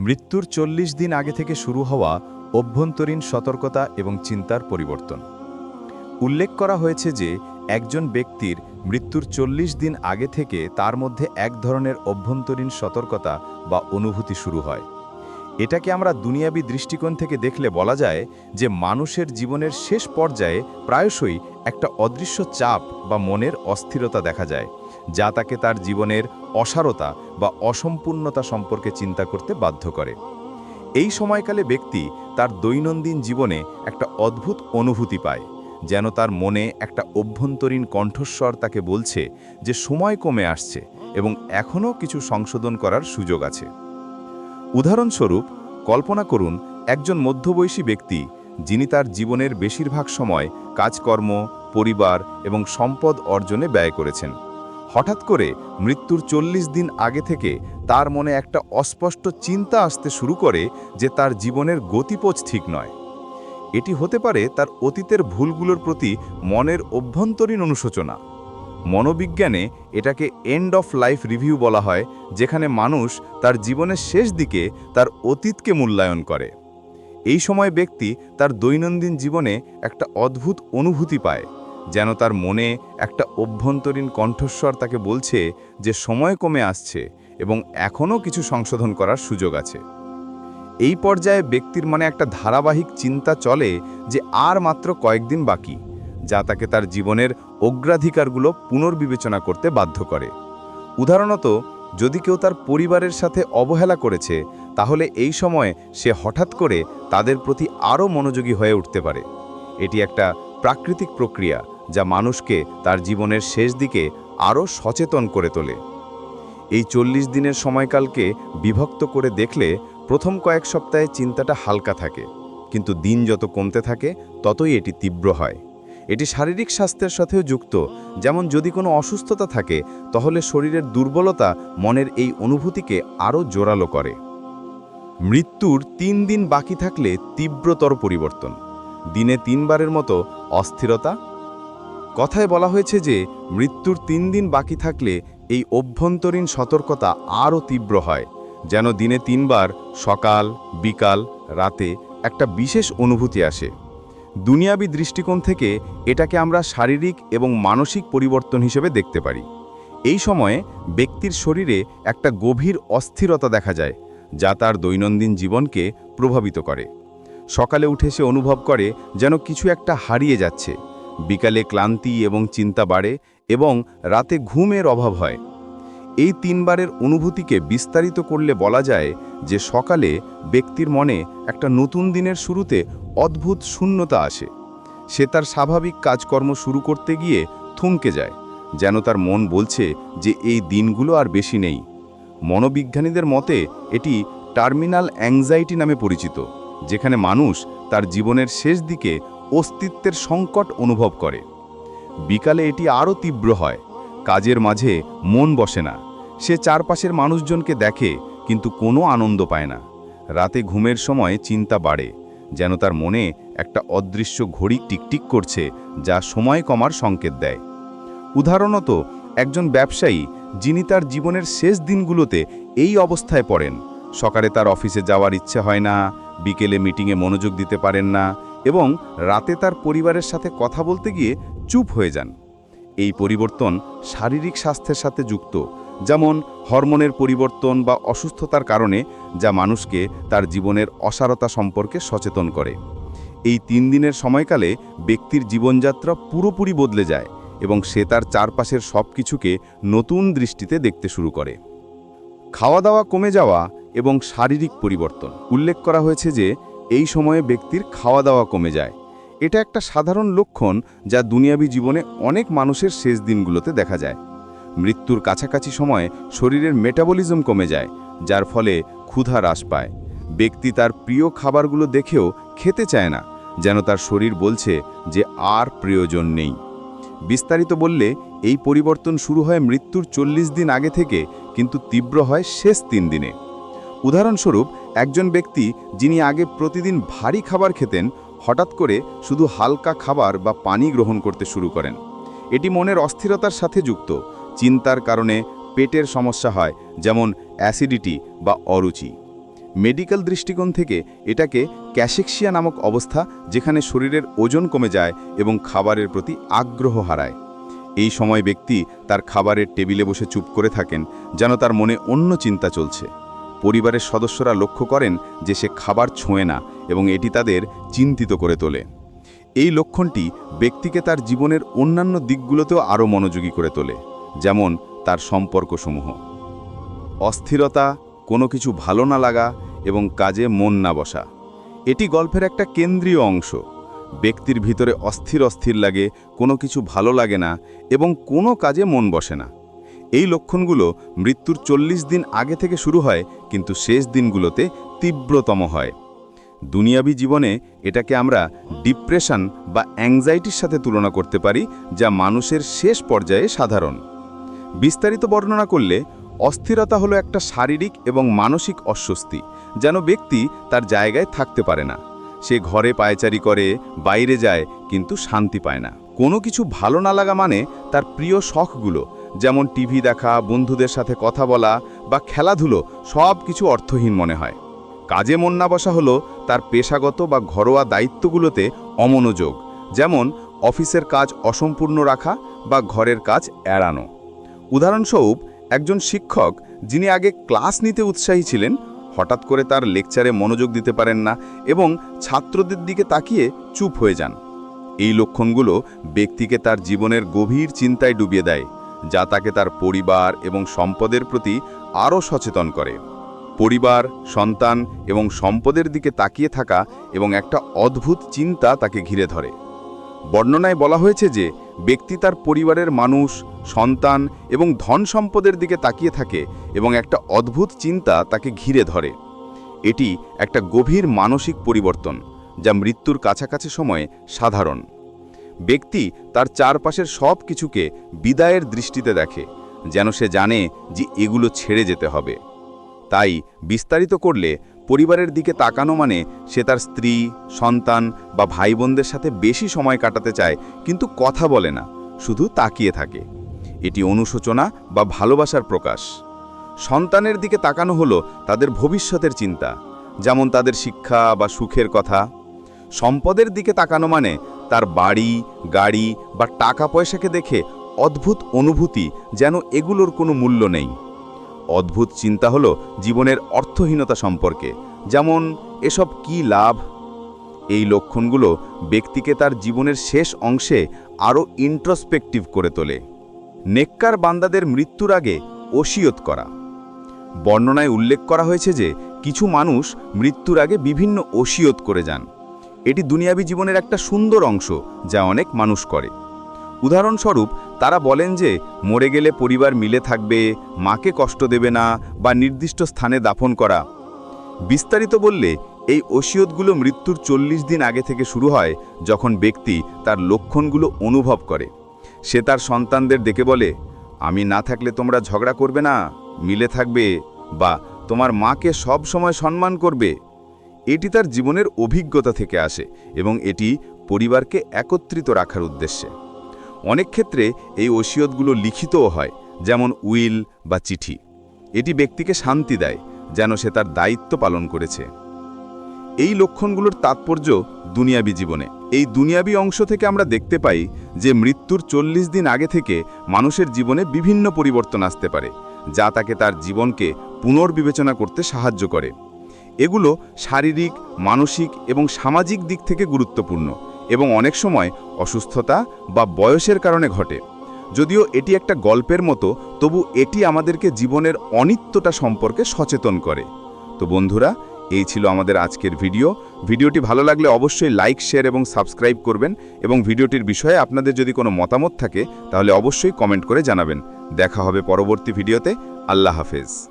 মৃত্যুর চল্লিশ দিন আগে থেকে শুরু হওয়া অভ্যন্তরীণ সতর্কতা এবং চিন্তার পরিবর্তন। উল্লেখ করা হয়েছে যে, একজন ব্যক্তির মৃত্যুর চল্লিশ দিন আগে থেকে তার মধ্যে এক ধরনের অভ্যন্তরীণ সতর্কতা বা অনুভূতি শুরু হয়। এটাকে আমরা দুনিয়াবী দৃষ্টিকোণ থেকে দেখলে বলা যায় যে, মানুষের জীবনের শেষ পর্যায়ে প্রায়শই একটা অদৃশ্য চাপ বা মনের অস্থিরতা দেখা যায়। যা তাকে তার জীবনের অসারতা বা অসম্পূর্ণতা সম্পর্কে চিন্তা করতে বাধ্য করে। এই সময়কালে ব্যক্তি তার দৈনন্দিন জীবনে একটা অদ্ভুত অনুভূতি পায়, যেন তার মনে একটা অভ্যন্তরীণ কণ্ঠস্বর তাকে বলছে যে সময় কমে আসছে এবং এখনও কিছু সংশোধন করার সুযোগ আছে। উদাহরণস্বরূপ, কল্পনা করুন একজন মধ্যবয়সী ব্যক্তি যিনি তার জীবনের বেশিরভাগ সময় কাজকর্ম, পরিবার এবং সম্পদ অর্জনে ব্যয় করেছেন। হঠাৎ করে মৃত্যুর চল্লিশ দিন আগে থেকে তার মনে একটা অস্পষ্ট চিন্তা আসতে শুরু করে যে তার জীবনের গতিপথ ঠিক নয়। এটি হতে পারে তার অতীতের ভুলগুলোর প্রতি মনের অভ্যন্তরীণ অনুশোচনা। মনোবিজ্ঞানে এটাকে এন্ড অফ লাইফ রিভিউ বলা হয়, যেখানে মানুষ তার জীবনের শেষ দিকে তার অতীতকে মূল্যায়ন করে। এই সময় ব্যক্তি তার দৈনন্দিন জীবনে একটা অদ্ভুত অনুভূতি পায়। যেন তার মনে একটা অভ্যন্তরীণ কণ্ঠস্বর তাকে বলছে যে সময় কমে আসছে এবং এখনও কিছু সংশোধন করার সুযোগ আছে। এই পর্যায়ে ব্যক্তির মনে একটা ধারাবাহিক চিন্তা চলে যে আর মাত্র কয়েকদিন বাকি, যা তাকে তার জীবনের অগ্রাধিকারগুলো পুনর্বিবেচনা করতে বাধ্য করে। উদাহরণত, যদি কেউ তার পরিবারের সাথে অবহেলা করেছে, তাহলে এই সময় সে হঠাৎ করে তাদের প্রতি আরও মনোযোগী হয়ে উঠতে পারে। এটি একটা প্রাকৃতিক প্রক্রিয়া যা মানুষকে তার জীবনের শেষ দিকে আরও সচেতন করে তোলে। এই চল্লিশ দিনের সময়কালকে বিভক্ত করে দেখলে প্রথম কয়েক সপ্তাহে চিন্তাটা হালকা থাকে, কিন্তু দিন যত কমতে থাকে, ততই এটি তীব্র হয়। এটি শারীরিক স্বাস্থ্যের সাথেও যুক্ত। যেমন যদি কোনো অসুস্থতা থাকে, তাহলে শরীরের দুর্বলতা মনের এই অনুভূতিকে আরও জোরালো করে। মৃত্যুর তিন দিন বাকি থাকলে তীব্রতর পরিবর্তন। দিনে তিনবারের মতো অস্থিরতা? কথায় বলা হয়েছে যে, মৃত্যুর তিন দিন বাকি থাকলে এই অভ্যন্তরীণ সতর্কতা আরও তীব্র হয়, যেন দিনে তিনবার সকাল, বিকাল, রাতে একটা বিশেষ অনুভূতি আসে। দুনিয়াবি দৃষ্টিকোণ থেকে এটাকে আমরা শারীরিক এবং মানসিক পরিবর্তন হিসেবে দেখতে পারি। এই সময়ে ব্যক্তির শরীরে একটা গভীর অস্থিরতা দেখা যায়, যা তার দৈনন্দিন জীবনকে প্রভাবিত করে। সকালে উঠে সে অনুভব করে যেন কিছু একটা হারিয়ে যাচ্ছে। বিকালে ক্লান্তি এবং চিন্তা বাড়ে এবং রাতে ঘুমের অভাব হয়। এই তিনবারের অনুভূতিকে বিস্তারিত করলে বলা যায় যে সকালে ব্যক্তির মনে একটা নতুন দিনের শুরুতে অদ্ভুত শূন্যতা আসে। সে তার স্বাভাবিক কাজকর্ম শুরু করতে গিয়ে থমকে যায়, যেন তার মন বলছে যে এই দিনগুলো আর বেশি নেই। মনোবিজ্ঞানীদের মতে এটি টার্মিনাল অ্যাংজাইটি নামে পরিচিত। যেখানে মানুষ তার জীবনের শেষ দিকে অস্তিত্বের সংকট অনুভব করে। বিকালে এটি আরও তীব্র হয়, কাজের মাঝে মন বসে না। সে চারপাশের মানুষজনকে দেখে কিন্তু কোনো আনন্দ পায় না। রাতে ঘুমের সময় চিন্তা বাড়ে, যেন তার মনে একটা অদৃশ্য ঘড়ি টিকটিক করছে যা সময় কমার সংকেত দেয়। উদাহরণত, একজন ব্যবসায়ী যিনি তার জীবনের শেষ দিনগুলোতে এই অবস্থায় পড়েন, সকালে তার অফিসে যাওয়ার ইচ্ছে হয় না বিকেলে মিটিংয়ে মনোযোগ দিতে পারেন না এবং রাতে তার পরিবারের সাথে কথা বলতে গিয়ে চুপ হয়ে যান। এই পরিবর্তন শারীরিক স্বাস্থ্যের সাথে যুক্ত, যেমন হরমোনের পরিবর্তন বা অসুস্থতার কারণে, যা মানুষকে তার জীবনের অসারতা সম্পর্কে সচেতন করে। এই তিন দিনের সময়কালে ব্যক্তির জীবনযাত্রা পুরোপুরি বদলে যায় এবং সে তার চারপাশের সব কিছুকে নতুন দৃষ্টিতে দেখতে শুরু করে। খাওয়া দাওয়া কমে যাওয়া এবং শারীরিক পরিবর্তন। উল্লেখ করা হয়েছে যে, এই সময়ে ব্যক্তির খাওয়া দাওয়া কমে যায়। এটা একটা সাধারণ লক্ষণ যা দুনিয়াবি জীবনে অনেক মানুষের শেষ দিনগুলোতে দেখা যায়। মৃত্যুর কাছাকাছি সময়ে শরীরের মেটাবলিজম কমে যায়, যার ফলে ক্ষুধা হ্রাস পায়। ব্যক্তি তার প্রিয় খাবারগুলো দেখেও খেতে চায় না, যেন তার শরীর বলছে যে, আর প্রয়োজন নেই। বিস্তারিত বললে, এই পরিবর্তন শুরু হয় মৃত্যুর চল্লিশ দিন আগে থেকে, কিন্তু তীব্র হয় শেষ তিন দিনে। উদাহরণস্বরূপ, একজন ব্যক্তি যিনি আগে প্রতিদিন ভারী খাবার খেতেন, হঠাৎ করে শুধু হালকা খাবার বা পানি গ্রহণ করতে শুরু করেন। এটি মনের অস্থিরতার সাথে যুক্ত, চিন্তার কারণে পেটের সমস্যা হয়, যেমন অ্যাসিডিটি বা অরুচি। মেডিকেল দৃষ্টিকোণ থেকে এটাকে ক্যাশেক্সিয়া নামক অবস্থা, যেখানে শরীরের ওজন কমে যায় এবং খাবারের প্রতি আগ্রহ হারায়। এই সময় ব্যক্তি তার খাবারের টেবিলে বসে চুপ করে থাকেন, যেন তার মনে অন্য চিন্তা চলছে। পরিবারের সদস্যরা লক্ষ্য করেন যে সে খাবার ছোঁয় না এবং এটি তাদের চিন্তিত করে তোলে। এই লক্ষণটি ব্যক্তিকে তার জীবনের অন্যান্য দিকগুলোতেও আরও মনোযোগী করে তোলে, যেমন তার সম্পর্কসমূহ। অস্থিরতা, কোনো কিছু ভালো না লাগা এবং কাজে মন না বসা। এটি গল্পের একটা কেন্দ্রীয় অংশ। ব্যক্তির ভিতরে অস্থির অস্থির লাগে, কোনো কিছু ভালো লাগে না এবং কোনো কাজে মন বসে না। এই লক্ষণগুলো মৃত্যুর চল্লিশ দিন আগে থেকে শুরু হয়, কিন্তু শেষ দিনগুলোতে তীব্রতম হয়। দুনিয়াবি জীবনে এটাকে আমরা ডিপ্রেশন বা অ্যাংজাইটির সাথে তুলনা করতে পারি, যা মানুষের শেষ পর্যায়ে সাধারণ। বিস্তারিত বর্ণনা করলে, অস্থিরতা হলো একটা শারীরিক এবং মানসিক অস্বস্তি, যেন ব্যক্তি তার জায়গায় থাকতে পারে না। সে ঘরে পায়চারি করে, বাইরে যায়, কিন্তু শান্তি পায় না। কোনো কিছু ভালো না লাগা মানে তার প্রিয় শখগুলো যেমন টিভি দেখা, বন্ধুদের সাথে কথা বলা বা খেলাধুলো সব কিছু অর্থহীন মনে হয়। কাজে মন না বসা হলো তার পেশাগত বা ঘরোয়া দায়িত্বগুলোতে অমনোযোগ, যেমন অফিসের কাজ অসম্পূর্ণ রাখা বা ঘরের কাজ এড়ানো। উদাহরণস্বরূপ, একজন শিক্ষক যিনি আগে ক্লাস নিতে উৎসাহী ছিলেন, হঠাৎ করে তার লেকচারে মনোযোগ দিতে পারেন না এবং ছাত্রদের দিকে তাকিয়ে চুপ হয়ে যান। এই লক্ষণগুলো ব্যক্তিকে তার জীবনের গভীর চিন্তায় ডুবিয়ে দেয়। যা তাকে তার পরিবার এবং সম্পদের প্রতি আরও সচেতন করে। পরিবার, সন্তান এবং সম্পদের দিকে তাকিয়ে থাকা এবং একটা অদ্ভুত চিন্তা তাকে ঘিরে ধরে। বর্ণনায় বলা হয়েছে যে, ব্যক্তি তার পরিবারের মানুষ, সন্তান এবং ধন সম্পদের দিকে তাকিয়ে থাকে এবং একটা অদ্ভুত চিন্তা তাকে ঘিরে ধরে। এটি একটা গভীর মানসিক পরিবর্তন, যা মৃত্যুর কাছাকাছি সময়ে সাধারণ। ব্যক্তি তার চারপাশের সব কিছুকে বিদায়ের দৃষ্টিতে দেখে, যেন সে জানে যে এগুলো ছেড়ে যেতে হবে। তাই বিস্তারিত করলে পরিবারের দিকে তাকানো মানে সে তার স্ত্রী, সন্তান বা ভাই বোনদের সাথে বেশি সময় কাটাতে চায়, কিন্তু কথা বলে না, শুধু তাকিয়ে থাকে। এটি অনুশোচনা বা ভালোবাসার প্রকাশ। সন্তানের দিকে তাকানো হলো তাদের ভবিষ্যতের চিন্তা, যেমন তাদের শিক্ষা বা সুখের কথা। সম্পদের দিকে তাকানো মানে তার বাড়ি, গাড়ি বা টাকা পয়সাকে দেখে অদ্ভুত অনুভূতি যেন এগুলোর কোনো মূল্য নেই। অদ্ভুত চিন্তা হলো জীবনের অর্থহীনতা সম্পর্কে, যেমন এসব কি লাভ? এই লক্ষণগুলো ব্যক্তিকে তার জীবনের শেষ অংশে আরও ইন্ট্রোস্পেকটিভ করে তোলে। নেককার বান্দাদের মৃত্যুর আগে ওসিয়ত করা। বর্ণনায় উল্লেখ করা হয়েছে যে কিছু মানুষ মৃত্যুর আগে বিভিন্ন ওসিয়ত করে যান। এটি দুনিয়াবী জীবনের একটা সুন্দর অংশ যা অনেক মানুষ করে। উদাহরণস্বরূপ, তারা বলেন যে, মরে গেলে পরিবার মিলে থাকবে, মাকে কষ্ট দেবে না বা নির্দিষ্ট স্থানে দাফন করা। বিস্তারিত বললে, এই ওসিয়তগুলো মৃত্যুর চল্লিশ দিন আগে থেকে শুরু হয় যখন ব্যক্তি তার লক্ষণগুলো অনুভব করে। সে তার সন্তানদের দেখে বলে, আমি না থাকলে তোমরা ঝগড়া করবে না, মিলে থাকবে বা তোমার মাকে সব সময় সম্মান করবে। এটি তার জীবনের অভিজ্ঞতা থেকে আসে এবং এটি পরিবারকে একত্রিত রাখার উদ্দেশ্যে। অনেক ক্ষেত্রে এই ওসিয়তগুলো লিখিতও হয়, যেমন উইল বা চিঠি। এটি ব্যক্তিকে শান্তি দেয়, যেন সে তার দায়িত্ব পালন করেছে। এই লক্ষণগুলোর তাৎপর্য দুনিয়াবী জীবনে। এই দুনিয়াবী অংশ থেকে আমরা দেখতে পাই যে মৃত্যুর চল্লিশ দিন আগে থেকে মানুষের জীবনে বিভিন্ন পরিবর্তন আসতে পারে, যা তাকে তার জীবনকে পুনর্বিবেচনা করতে সাহায্য করে। এগুলো শারীরিক, মানসিক এবং সামাজিক দিক থেকে গুরুত্বপূর্ণ এবং অনেক সময় অসুস্থতা বা বয়সের কারণে ঘটে। যদিও এটি একটা গল্পের মতো, তবু এটি আমাদেরকে জীবনের অনিত্যটা সম্পর্কে সচেতন করে। তো বন্ধুরা, এই ছিল আমাদের আজকের ভিডিও। ভিডিওটি ভালো লাগলে অবশ্যই লাইক, শেয়ার এবং সাবস্ক্রাইব করবেন এবং ভিডিওটির বিষয়ে আপনাদের যদি কোনো মতামত থাকে, তাহলে অবশ্যই কমেন্ট করে জানাবেন। দেখা হবে পরবর্তী ভিডিওতে। আল্লাহ হাফেজ।